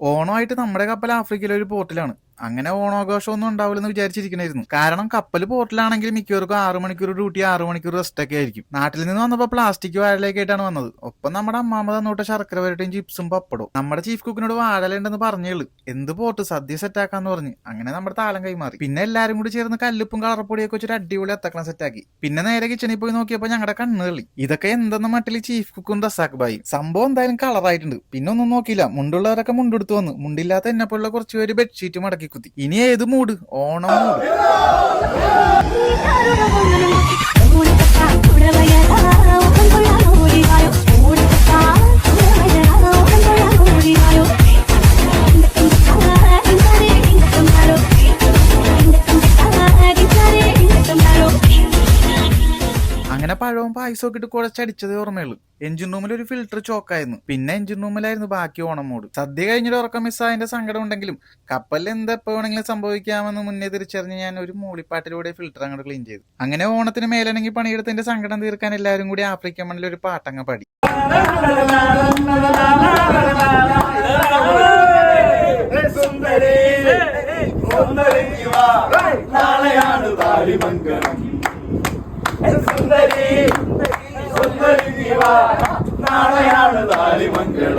ഓണമായിട്ട് നമ്മുടെ കപ്പൽ ആഫ്രിക്കയിലെ ഒരു പോർട്ടിലാണ്. അങ്ങനെ ഓണാഘോഷം ഒന്നും ഉണ്ടാവില്ലെന്ന് വിചാരിച്ചിരിക്കണായിരുന്നു. കാരണം കപ്പൽ പോർട്ടിലാണെങ്കിൽ മിക്കവർക്കും ആറു മണിക്കൂർ ഡ്യൂട്ടി ആറു മണിക്കൂർ റെസ്റ്റ് ഒക്കെ ആയിരിക്കും. നാട്ടിൽ നിന്ന് വന്നപ്പോൾ പ്ലാസ്റ്റിക് വാഴലേക്കായിട്ടാണ് വന്നത്. ഒപ്പം നമ്മുടെ അമ്മാമ തന്നോട്ട് ശർക്കര വരട്ടിയും ചിപ്സും പപ്പടവും. നമ്മുടെ ചീഫ് കുക്കിനോട് വാഴലുണ്ടെന്ന് പറഞ്ഞേൾ. എന്ത് പോട്ട് സദ്യ സെറ്റാക്കാന്ന് പറഞ്ഞ്. അങ്ങനെ നമ്മുടെ താളം കൈമാറി. പിന്നെ എല്ലാരും കൂടി ചേർന്ന് കല്ലുപ്പും കളറപ്പൊടിയൊക്കെ വെച്ചൊരു അടിപൊളി അത്തക്കണം സെറ്റാക്കി പിന്നെ നേരെ കിച്ചണിൽ പോയി നോക്കിയപ്പോൾ ഞങ്ങളുടെ കണ്ണുകളി ഇതൊക്കെ എന്തെന്ന മട്ടിൽ ചീഫ് കുക്കും റസാഖ് സംഭവം എന്തായാലും കളറായിട്ടുണ്ട് പിന്നെ ഒന്നും നോക്കിയില്ല. മുണ്ടുള്ളവരൊക്കെ മുണ്ടെടുത്ത് വന്നു. മുണ്ടില്ലാത്ത എന്നെ പോലുള്ള കുറച്ച് പേര് ബെഡ്ഷീറ്റ് മടക്കി കുത്തി ഇനി ഏത് മൂഡ്? ഓണം മൂഡ്. അങ്ങനെ പഴവും പായസമൊക്കെ ഇട്ട് കുഴച്ചടിച്ചതേ ഓർമ്മയുള്ളൂ. എഞ്ചിൻ റൂമിൽ ഒരു ഫിൽറ്റർ ചോക്കായിരുന്നു പിന്നെ എഞ്ചിൻ റൂമിലായിരുന്നു ബാക്കി ഓണം മൂട് സദ്യ കഴിഞ്ഞിട്ട് ഉറക്കം മിസ്സായതിന്റെ സങ്കടം ഉണ്ടെങ്കിലും കപ്പലിൽ എന്തെപ്പോ വേണമെങ്കിലും സംഭവിക്കാമെന്ന് മുന്നേ തിരിച്ചറിഞ്ഞ് ഞാൻ ഒരു മൂളിപ്പാട്ടിലൂടെ ഫിൽറ്റർ അങ്ങോട്ട് ക്ലീൻ ചെയ്തു. അങ്ങനെ ഓണത്തിന് മേലനങ്ങി പണിയെടുത്തിന്റെ സങ്കടം തീർക്കാൻ എല്ലാവരും കൂടി ആഫ്രിക്കൻ മണ്ണിൽ ഒരു പാട്ടങ്ങ് പാടി. சுந்தரி சுந்தரி நாளையாடு தாலி மங்களம்